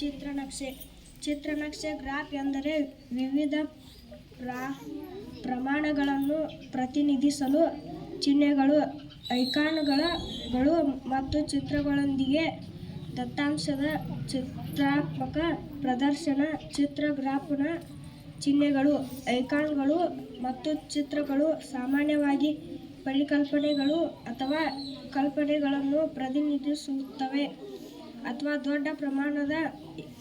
ಚಿತ್ರನಕ್ಷೆ. ಚಿತ್ರನಕ್ಷೆ graph ಎಂದರೆ ವಿವಿಧ ಪ್ರಾ, ಪ್ರಮಾಣಗಳನ್ನು ಪ್ರತಿನಿಧಿಸಲು ಚಿಹ್ನೆಗಳು ಐಕಾನ್ಗಳು ಮತ್ತು ಚಿತ್ರಗಳೊಂದಿಗೆ ದತ್ತಾಂಶದ ಚಿತ್ರಾತ್ಮಕ ಪ್ರದರ್ಶನ ಚಿತ್ರಗ್ರಾಫ್ನ ಚಿಹ್ನೆಗಳು, ಐಕಾನ್ಗಳು ಮತ್ತು ಚಿತ್ರಗಳು ಸಾಮಾನ್ಯವಾಗಿ ಪರಿಕಲ್ಪನೆಗಳು ಅಥವಾ ಕಲ್ಪನೆಗಳನ್ನು ಪ್ರತಿನಿಧಿಸುತ್ತವೆ. ಅಥವಾ ದೊಡ್ಡ ಪ್ರಮಾಣದ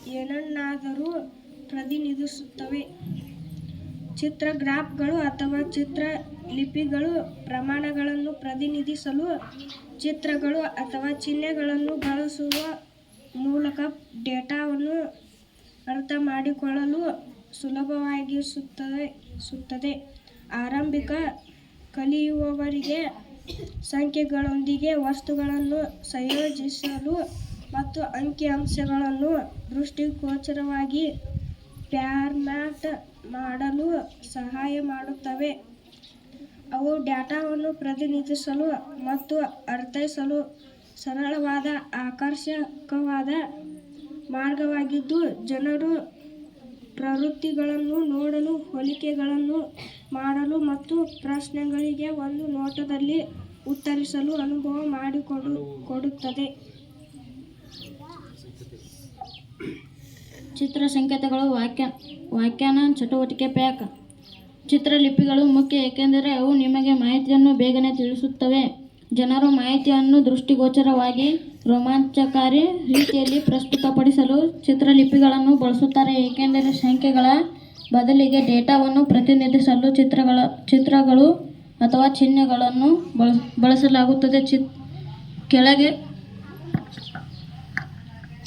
ಏನನ್ನಾದರೂ ಪ್ರತಿನಿಧಿಸುತ್ತವೆ. ಚಿತ್ರಗ್ರಾಫ್ಗಳು ಅಥವಾ ಚಿತ್ರ ಲಿಪಿಗಳು ಪ್ರಮಾಣಗಳನ್ನು ಪ್ರತಿನಿಧಿಸಲು ಚಿತ್ರಗಳು ಅಥವಾ ಚಿಹ್ನೆಗಳನ್ನು ಬಳಸುವ ಮೂಲಕ ಡೇಟಾವನ್ನು ಅರ್ಥಮಾಡಿಕೊಳ್ಳಲು ಸುಲಭವಾಗಿಸುತ್ತದೆ, ಸುತ್ತದೆ. ಆರಂಭಿಕ ಕಲಿಯುವವರಿಗೆ ಸಂಖ್ಯೆಗಳೊಂದಿಗೆ ವಸ್ತುಗಳನ್ನು ಸಂಯೋಜಿಸಲು ಮತ್ತು ಅಂಕಿಅಂಶಗಳನ್ನು ದೃಷ್ಟಿಗೋಚರವಾಗಿ ಫಾರ್ಮ್ಯಾಟ್ ಮಾಡಲು ಸಹಾಯ ಮಾಡುತ್ತವೆ. ಅವು ಡೇಟಾವನ್ನು ಪ್ರತಿನಿಧಿಸಲು ಮತ್ತು ಅರ್ಥೈಸಲು ಸರಳವಾದ, ಆಕರ್ಷಕವಾದ ಮಾರ್ಗವಾಗಿದ್ದು, ಜನರು ಪ್ರವೃತ್ತಿಗಳನ್ನು ನೋಡಲು, ಹೋಲಿಕೆಗಳನ್ನು ಮಾಡಲು ಮತ್ತು ಪ್ರಶ್ನೆಗಳಿಗೆ ಒಂದು ನೋಟದಲ್ಲಿ ಉತ್ತರಿಸಲು ಅನುಭವ ಮಾಡಿಕೊಡು, ಕೊಡುತ್ತದೆ. ಚಿತ್ರ ಸಂಕೇತಗಳು ವಾಕ್ಯ ವ್ಯಾಖ್ಯಾನ ಚಟುವಟಿಕೆ ಪ್ಯಾಕ್ ಚಿತ್ರಲಿಪಿಗಳು ಮುಖ್ಯ, ಏಕೆಂದರೆ ಅವು ನಿಮಗೆ ಮಾಹಿತಿಯನ್ನು ಬೇಗನೆ ತಿಳಿಸುತ್ತವೆ. ಜನರು ಮಾಹಿತಿಯನ್ನು ದೃಷ್ಟಿಗೋಚರವಾಗಿ ರೋಮಾಂಚಕಾರಿ ರೀತಿಯಲ್ಲಿ ಪ್ರಸ್ತುತಪಡಿಸಲು ಚಿತ್ರಲಿಪಿಗಳನ್ನು ಬಳಸುತ್ತಾರೆ, ಏಕೆಂದರೆ ಸಂಖ್ಯೆಗಳ ಬದಲಿಗೆ ಡೇಟಾವನ್ನು ಪ್ರತಿನಿಧಿಸಲು ಚಿತ್ರಗಳ, ಚಿತ್ರಗಳು ಅಥವಾ ಚಿಹ್ನೆಗಳನ್ನು ಬಳಸ, ಬಳಸಲಾಗುತ್ತದೆ. ಚಿ ಕೆಳಗೆ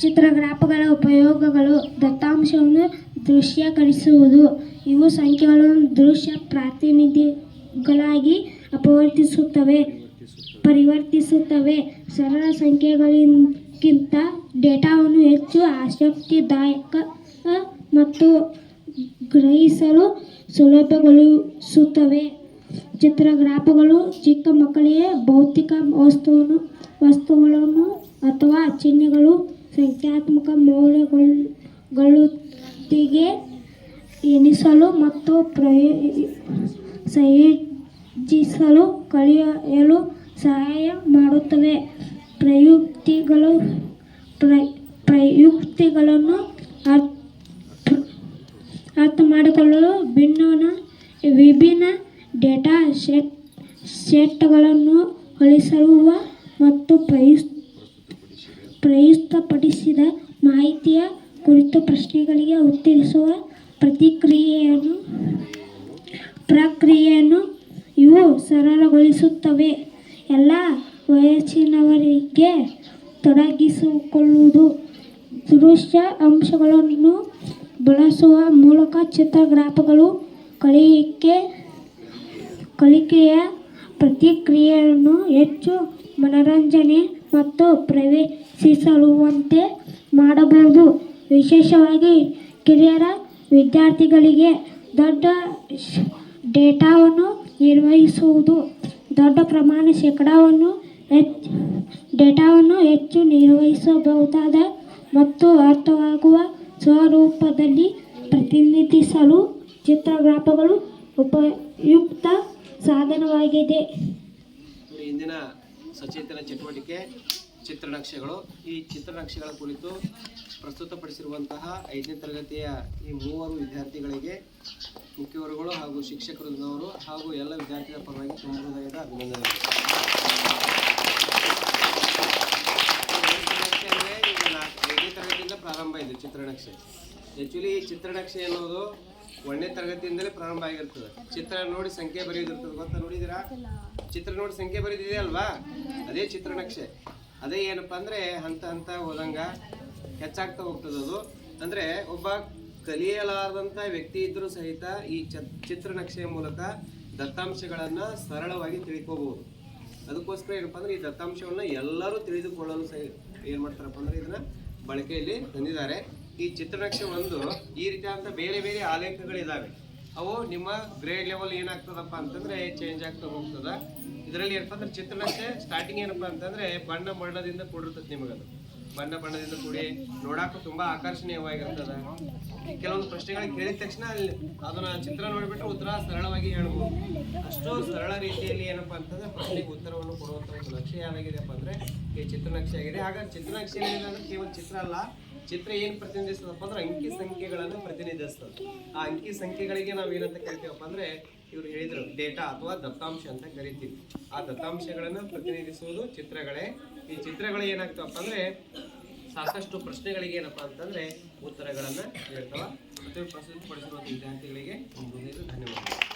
ಚಿತ್ರಗ್ರಾಫಗಳ ಉಪಯೋಗಗಳು, ದತ್ತಾಂಶವನ್ನು ದೃಶ್ಯೀಕರಿಸುವುದು, ಇವು ಸಂಖ್ಯೆಗಳನ್ನು ದೃಶ್ಯ ಪ್ರಾತಿನಿಧಿಗಳಾಗಿ ಅಪವರ್ತಿಸುತ್ತವೆ, ಪರಿವರ್ತಿಸುತ್ತವೆ. ಸರಳ ಸಂಖ್ಯೆಗಳಿಗಿಂತ ಡೇಟಾವನ್ನು ಹೆಚ್ಚು ಆಸಕ್ತಿದಾಯಕ ಮತ್ತು ಗ್ರಹಿಸಲು ಸುಲಭಗೊಳಿಸುತ್ತವೆ. ಚಿತ್ರಗ್ರಾಫಗಳು ಚಿಕ್ಕ ಮಕ್ಕಳಿಗೆ ಭೌತಿಕ ವಸ್ತುವನ್ನು, ವಸ್ತುಗಳನ್ನು ಅಥವಾ ಚಿಹ್ನೆಗಳು ಸಂಖ್ಯಾತ್ಮಕ ಮೌಲ್ಯಗಳೊಂದಿಗೆ ಎಣಿಸಲು ಮತ್ತು ಪ್ರಯ ಸಂಯೋಜಿಸಲು ಕಲಿಯಲು ಸಹಾಯ ಮಾಡುತ್ತವೆ. ಪ್ರಯುಕ್ತಿಗಳು, ಪ್ರ, ಪ್ರಯುಕ್ತಿಗಳನ್ನು ಅರ್ಥ ಮಾಡಿಕೊಳ್ಳಲು ಭಿನ್ನ ವಿಭಿನ್ನ ಡೇಟಾ ಸೆಟ್ ಸೆಟ್ಗಳನ್ನು ಹೋಲಿಸುವ ಮತ್ತು ಪ್ರಯುಸ್ ಪ್ರಸ್ತುತಪಡಿಸಿದ ಮಾಹಿತಿಯ ಕುರಿತು ಪ್ರಶ್ನೆಗಳಿಗೆ ಉತ್ತರಿಸುವ ಪ್ರತಿಕ್ರಿಯೆಯನ್ನು ಪ್ರಕ್ರಿಯೆಯನ್ನು ಇವು ಸರಳಗೊಳಿಸುತ್ತವೆ. ಎಲ್ಲ ವಯಸ್ಸಿನವರಿಗೆ ತೊಡಗಿಸಿಕೊಳ್ಳುವುದು ದೃಶ್ಯ ಅಂಶಗಳನ್ನು ಬಳಸುವ ಮೂಲಕ ಚಿತ್ರಗ್ರಾಫಗಳು ಕಲಿಕೆ ಕಲಿಕೆಯ ಪ್ರತಿಕ್ರಿಯೆಯನ್ನು ಹೆಚ್ಚು ಮನರಂಜನೆ ಮತ್ತು ಪ್ರವೇಶಿಸಲುವಂತೆ ಮಾಡಬಹುದು. ವಿಶೇಷವಾಗಿ ಕಿರಿಯರ ವಿದ್ಯಾರ್ಥಿಗಳಿಗೆ ದೊಡ್ಡ ಡೇಟಾವನ್ನು ನಿರ್ವಹಿಸುವುದು, ದೊಡ್ಡ ಪ್ರಮಾಣ ಶೇಕಡಾವನ್ನು ಹೆಚ್ಚು ಡೇಟಾವನ್ನು ಹೆಚ್ಚು ನಿರ್ವಹಿಸಬಹುದಾದ ಮತ್ತು ಅರ್ಥವಾಗುವ ಸ್ವರೂಪದಲ್ಲಿ ಪ್ರತಿನಿಧಿಸಲು ಚಿತ್ರಗ್ರಾಫಗಳು ಉಪಯುಕ್ತ ಸಾಧನವಾಗಿದೆ. ಸಚೇತನ ಚಟುವಟಿಕೆ ಚಿತ್ರನಕ್ಷೆಗಳು ಈ ಚಿತ್ರನಕ್ಷೆಗಳ ಕುರಿತು ಪ್ರಸ್ತುತಪಡಿಸಿರುವಂತಹ ಐದನೇ ತರಗತಿಯ ಈ ಮೂವರು ವಿದ್ಯಾರ್ಥಿಗಳಿಗೆ ಮುಖ್ಯವರುಗಳು ಹಾಗೂ ಶಿಕ್ಷಕರು ಹಾಗೂ ಎಲ್ಲ ವಿದ್ಯಾರ್ಥಿಗಳ ಪರವಾಗಿ ತುಂಬ ಹೃದಯದ ಅಭಿನಂದನೆಗಳು. ಐದನೇ ತರಗತಿಯಿಂದ ಪ್ರಾರಂಭ ಇದೆ ಚಿತ್ರನಕ್ಷೆ ಆ್ಯಕ್ಚುಲಿ ಈ ಚಿತ್ರನಕ್ಷೆ ಅನ್ನೋದು ಒಂದನೇ ತರಗತಿಯಿಂದಲೇ ಪ್ರಾರಂಭ ಆಗಿರ್ತದೆ. ಚಿತ್ರ ನೋಡಿ ಸಂಖ್ಯೆ ಬರೆಯೋದಿರ್ತದೆ ಗೊತ್ತಾ ನೋಡಿದಿರಾ ಚಿತ್ರ ನೋಡಿ ಸಂಖ್ಯೆ ಬರೆದಿದೆ ಅಲ್ವಾ? ಅದೇ ಚಿತ್ರನಕ್ಷೆ ಅದೇ ಏನಪ್ಪ ಅಂದರೆ ಹಂತ ಹಂತ ಹೋದಂಗ ಹೆಚ್ಚಾಗ್ತಾ ಹೋಗ್ತದೆ ಅದು. ಅಂದರೆ ಒಬ್ಬ ಕಲಿಯಲಾರದಂಥ ವ್ಯಕ್ತಿ ಇದ್ದರೂ ಸಹಿತ ಈ ಚಿತ್ರ ನಕ್ಷೆಯ ಮೂಲಕ ದತ್ತಾಂಶಗಳನ್ನು ಸರಳವಾಗಿ ತಿಳ್ಕೋಬಹುದು. ಅದಕ್ಕೋಸ್ಕರ ಏನಪ್ಪ ಅಂದ್ರೆ ಈ ದತ್ತಾಂಶವನ್ನು ಎಲ್ಲರೂ ತಿಳಿದುಕೊಳ್ಳಲು ಸಹ ಏನು ಮಾಡ್ತಾರಪ್ಪ ಅಂದ್ರೆ ಇದನ್ನ ಬಳಕೆಯಲ್ಲಿ ತಂದಿದ್ದಾರೆ. ಈ ಚಿತ್ರರಕ್ಷೆ ಒಂದು ಈ ರೀತಿಯಾದಂಥ ಬೇರೆ ಬೇರೆ ಆಲೇಖಗಳಿದ್ದಾವೆ ಅವು ನಿಮ್ಮ ಗ್ರೇಡ್ ಲೆವೆಲ್ ಏನಾಗ್ತದಪ್ಪ ಅಂತಂದ್ರೆ ಚೇಂಜ್ ಆಗ್ತಾ ಹೋಗ್ತದ. ಇದರಲ್ಲಿ ಏನಪ್ಪ ಅಂದ್ರೆ ಚಿತ್ರನಕ್ಷೆ ಸ್ಟಾರ್ಟಿಂಗ್ ಏನಪ್ಪ ಅಂತಂದ್ರೆ ಬಣ್ಣ ಬಣ್ಣದಿಂದ ಕೂಡಿರ್ತದೆ ನಿಮಗದು. ಬಣ್ಣ ಬಣ್ಣದಿಂದ ಕೂಡಿ ನೋಡಾಕ ತುಂಬಾ ಆಕರ್ಷಣೀಯವಾಗಿರ್ತದ. ಕೆಲವೊಂದು ಪ್ರಶ್ನೆಗಳಿಗೆ ಕೇಳಿದ ತಕ್ಷಣ ಅಲ್ಲಿ ಅದನ್ನ ಚಿತ್ರ ನೋಡಿಬಿಟ್ಟು ಉತ್ತರ ಸರಳವಾಗಿ ಹೇಳ್ಬೋದು. ಅಷ್ಟು ಸರಳ ರೀತಿಯಲ್ಲಿ ಏನಪ್ಪಾ ಅಂತಂದ್ರೆ ಪ್ರಶ್ನೆಗೆ ಉತ್ತರವನ್ನು ಕೊಡುವಂತ ಒಂದು ನಕ್ಷೆ ಯಾವಾಗಿದೆಯಪ್ಪ ಅಂದ್ರೆ ಈ ಚಿತ್ರನಕ್ಷೆ ಆಗಿದೆ ಹಾಗಾಗಿ ಚಿತ್ರನಕ್ಷೆ ಅಂದ್ರೆ ಕೇವಲ ಚಿತ್ರ ಅಲ್ಲ ಚಿತ್ರ ಏನ್ ಪ್ರತಿನಿಧಿಸ್ತದಪ್ಪ ಅಂದ್ರೆ ಅಂಕಿ ಸಂಖ್ಯೆಗಳನ್ನು ಪ್ರತಿನಿಧಿಸ್ತದೆ. ಆ ಅಂಕಿ ಸಂಖ್ಯೆಗಳಿಗೆ ನಾವು ಏನಂತ ಕರಿತೀವಪ್ಪ ಅಂದ್ರೆ ಇವ್ರು ಹೇಳಿದ್ರು, ಡೇಟಾ ಅಥವಾ ದತ್ತಾಂಶ ಅಂತ ಕರಿತೀವಿ. ಆ ದತ್ತಾಂಶಗಳನ್ನು ಪ್ರತಿನಿಧಿಸುವುದು ಚಿತ್ರಗಳೇ. ಈ ಚಿತ್ರಗಳು ಏನಾಗ್ತವಪ್ಪ ಅಂದ್ರೆ ಸಾಕಷ್ಟು ಪ್ರಶ್ನೆಗಳಿಗೆ ಏನಪ್ಪ ಅಂತಂದ್ರೆ ಉತ್ತರಗಳನ್ನ ಹೇಳ್ತಾವ. ಮತ್ತು ಪ್ರಸ್ತುತಪಡಿಸಿರುವ ವಿದ್ಯಾರ್ಥಿಗಳಿಗೆ ಧನ್ಯವಾದಗಳು.